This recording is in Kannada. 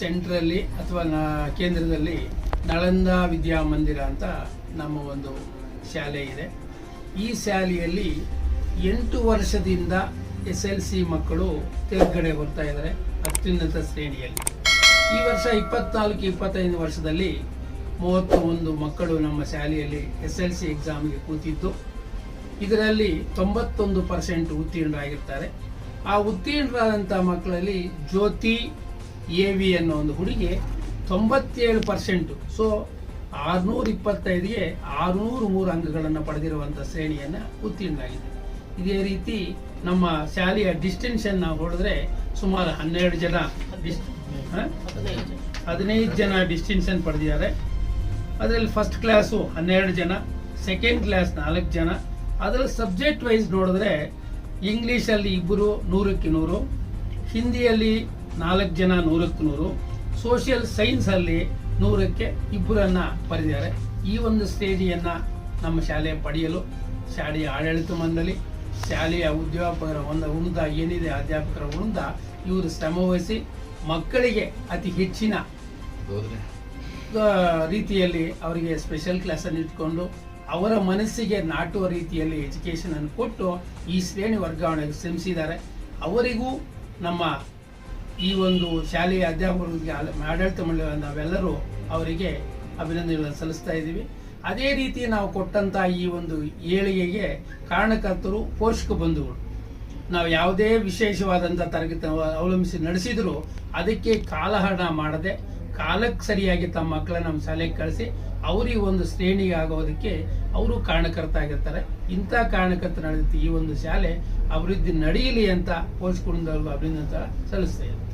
ಸೆಂಟ್ರಲ್ಲಿ ಅಥವಾ ಕೇಂದ್ರದಲ್ಲಿ ನಳಂದ ವಿದ್ಯಾಮಂದಿರ ಅಂತ ನಮ್ಮ ಒಂದು ಶಾಲೆ ಇದೆ. ಈ ಶಾಲೆಯಲ್ಲಿ ಎಂಟು ವರ್ಷದಿಂದ ಎಸ್ ಎಲ್ ಸಿ ಮಕ್ಕಳು ತೇರ್ಗಡೆ ಬರ್ತಾ ಇದ್ದಾರೆ, ಅತ್ಯುನ್ನತ ಶ್ರೇಣಿಯಲ್ಲಿ. ಈ ವರ್ಷ ಇಪ್ಪತ್ನಾಲ್ಕು, ಇಪ್ಪತ್ತೈದು ವರ್ಷದಲ್ಲಿ ಮೂವತ್ತ ಒಂದು ಮಕ್ಕಳು ನಮ್ಮ ಶಾಲೆಯಲ್ಲಿ ಎಸ್ ಎಲ್ ಸಿ ಎಕ್ಸಾಮ್ಗೆ ಕೂತಿದ್ದು. ಇದರಲ್ಲಿ ತೊಂಬತ್ತೊಂದು ಪರ್ಸೆಂಟ್ ಉತ್ತೀರ್ಣರಾಗಿರ್ತಾರೆ. ಆ ಉತ್ತೀರ್ಣರಾದಂಥ ಮಕ್ಕಳಲ್ಲಿ ಜ್ಯೋತಿ ಎ ವಿ ಅನ್ನೋ ಒಂದು ಹುಡುಗಿ ತೊಂಬತ್ತೇಳು ಪರ್ಸೆಂಟು ಸೊ ಆರುನೂರ ಇಪ್ಪತ್ತೈದಿಗೆ ಆರುನೂರು ಮೂರು ಅಂಕಗಳನ್ನು ಪಡೆದಿರುವಂಥ ಶ್ರೇಣಿಯನ್ನು ಉತ್ತೀರ್ಣಾಗಿದೆ ಇದೇ ರೀತಿ ನಮ್ಮ ಶಾಲೆಯ ಡಿಸ್ಟೆನ್ಷನ್ ನಾವು ಹೊಡೆದ್ರೆ ಸುಮಾರು ಹನ್ನೆರಡು ಜನ? ಹದಿನೈದು ಜನ ಡಿಸ್ಟಿನ್ಷನ್ ಪಡೆದಿದ್ದಾರೆ. ಅದರಲ್ಲಿ ಫಸ್ಟ್ ಕ್ಲಾಸು ಹನ್ನೆರಡು ಜನ ಸೆಕೆಂಡ್ ಕ್ಲಾಸ್ ನಾಲ್ಕು ಜನ. ಅದರಲ್ಲಿ ಸಬ್ಜೆಕ್ಟ್ ವೈಸ್ ನೋಡಿದ್ರೆ ಇಂಗ್ಲೀಷಲ್ಲಿ ಇಬ್ಬರು, ನೂರಕ್ಕೆ ನೂರು. ಹಿಂದಿಯಲ್ಲಿ ನಾಲ್ಕು ಜನ ನೂರಕ್ಕೆ ನೂರು. ಸೋಷಿಯಲ್ ಸೈನ್ಸಲ್ಲಿ ನೂರಕ್ಕೆ ಇಬ್ಬರನ್ನ ಪಡೆದಿದ್ದಾರೆ ಈ ಒಂದು ಸ್ಟೇಜಿಯನ್ನು ನಮ್ಮ ಶಾಲೆ ಪಡೆಯಲು ಶಾಲೆಯ ಆಡಳಿತ ಮಂಡಳಿ ಶಾಲೆಯ ಅಧ್ಯಾಪಕರ ಒಂದು ವೃಂದ ಏನಿದೆ ಅಧ್ಯಾಪಕರ ವೃಂದ ಇವರು ಶ್ರಮವಹಿಸಿ ಮಕ್ಕಳಿಗೆ ಅತಿ ಹೆಚ್ಚಿನ ರೀತಿಯಲ್ಲಿ ಅವರಿಗೆ ಸ್ಪೆಷಲ್ ಕ್ಲಾಸನ್ನು ಇಟ್ಕೊಂಡು ಅವರ ಮನಸ್ಸಿಗೆ ನಾಟುವ ರೀತಿಯಲ್ಲಿ ಎಜುಕೇಶನ್ ಅನ್ನು ಕೊಟ್ಟು ಈ ಶ್ರೇಣಿ ವರ್ಗಾವಣೆಗೆ ಶ್ರಮಿಸಿದ್ದಾರೆ. ಅವರಿಗೂ ನಮ್ಮ ಈ ಒಂದು ಶಾಲೆಯ ಅಧ್ಯಾಪಕರಿಗೆ ಆಡಳಿತ ಮಂಡಳಿ ನಾವೆಲ್ಲರೂ ಅವರಿಗೆ ಅಭಿನಂದನೆಗಳನ್ನು ಸಲ್ಲಿಸ್ತಾ ಇದ್ದೀವಿ. ಅದೇ ರೀತಿ ನಾವು ಕೊಟ್ಟಂತ ಈ ಒಂದು ಏಳಿಗೆಗೆ ಕಾರಣಕರ್ತರು ಪೋಷಕ ಬಂಧುಗಳು. ನಾವು ಯಾವುದೇ ವಿಶೇಷವಾದಂಥ ತರಗತಿ ಅವಲಂಬಿಸಿ ನಡೆಸಿದರೂ ಅದಕ್ಕೆ ಕಾಲಹರಣ ಮಾಡದೆ, ಕಾಲಕ್ಕೆ ಸರಿಯಾಗಿ ತಮ್ಮ ಮಕ್ಕಳನ್ನ ನಮ್ಮ ಶಾಲೆಗೆ ಕಳಿಸಿ ಅವರಿಗೆ ಒಂದು ಶ್ರೇಣಿಗೆ ಆಗೋದಕ್ಕೆ ಅವರು ಕಾರಣಕರ್ತ ಆಗಿರ್ತಾರೆ ಇಂಥ ಕಾರಣಕರ್ತ ನಡೆದ ಈ ಒಂದು ಶಾಲೆ ಅಭಿವೃದ್ಧಿ ನಡೆಯಲಿ ಅಂತ ಪೋಷಕರಿಂದ ಅಭಿನಂದನೆ ಸಲ್ಲಿಸ್ತಾ ಇದ್ದಾರೆ